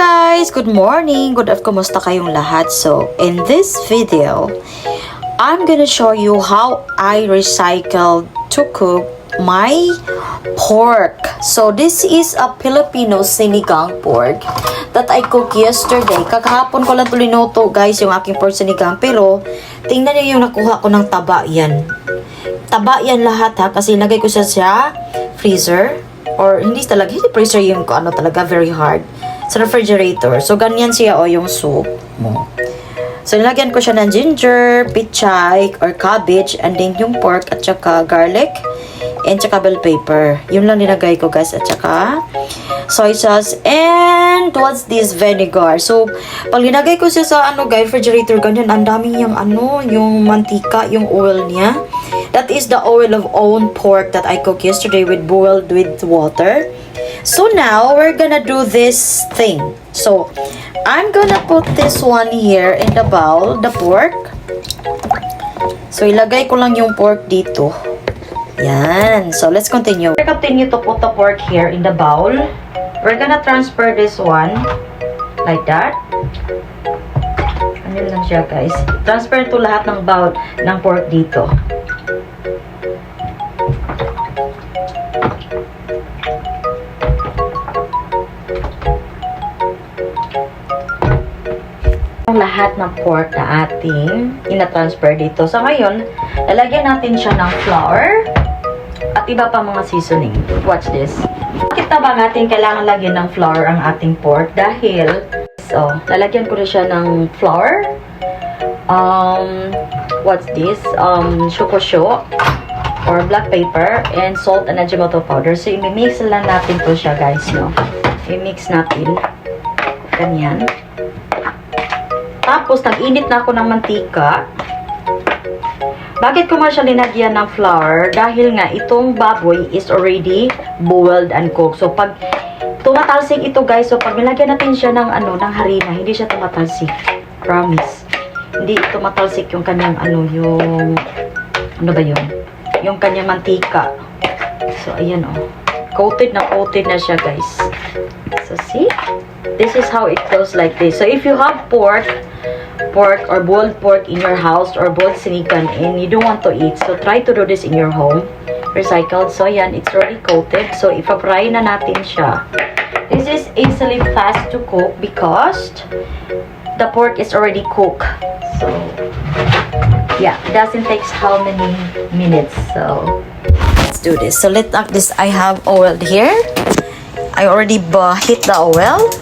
guys! Good morning! Good afternoon! Kumusta kayong lahat? So, in this video, I'm gonna show you how I recycled to cook my pork. So, this is a Filipino sinigang pork that I cooked yesterday. Kakahapon ko lang ito linuto, guys, yung aking pork sinigang. Pero, tingnan niyo yung nakuha ko ng taba yan. Taba yan lahat ha, kasi lagay ko siya sa freezer. Or, hindi talaga, hindi freezer yung ano talaga, very hard sa refrigerator. So, ganyan siya o yung soup mo. So, nilagyan ko siya ng ginger, pichay, or cabbage, and then yung pork, at saka garlic, and saka bell pepper. Yun lang nilagay ko, guys. At saka soy sauce, and what's this? Vinegar. So, pag linagay ko siya sa, ano, guys, refrigerator, ganyan, ang daming yung, ano, yung mantika, yung oil niya. That is the oil of own pork that I cooked yesterday with boiled with water. So now, we're gonna do this thing. So, I'm gonna put this one here in the bowl, the pork. So, ilagay ko lang yung pork dito. Yan. So, let's continue. We continue to put the pork here in the bowl. We're gonna transfer this one like that. Ano lang siya, guys. Transfer to lahat ng bowl ng pork dito. Lahat ng pork na ating ina-transfer dito. So, ngayon, lalagyan natin siya ng flour at iba pa mga seasoning. Watch this. Bakit na ba natin kailangan lagyan ng flour ang ating pork? Dahil, so, lalagyan ko na siya ng flour. Um, what's this? Um, shokosho or black pepper and salt and Ajinomoto powder. So, i-mix lang natin to siya, guys, no? I-mix natin. Ganyan. Tapos, nag-init na ako ng mantika. Bakit ko nga siya linagyan ng flour? Dahil nga, itong baboy is already boiled and cooked. So, pag tumatalsik ito, guys, so pag nilagyan natin siya ng, ano, ng harina, hindi siya tumatalsik. Promise. Hindi tumatalsik yung kanyang, ano, yung, ano ba yun? Yung kanyang mantika. So, ayan, oh. Coated na coated na siya, guys. So, see? This is how it goes like this. So, if you have pork, pork or boiled pork in your house or boiled sinigang and you don't want to eat, so try to do this in your home. Recycled. So, yan, it's already coated. So, ipa-fry na natin siya. This is easily fast to cook because the pork is already cooked. So, yeah, it doesn't take how many minutes. So, let's do this. So, let's act this. I have oil here. I already uh, heat the oil.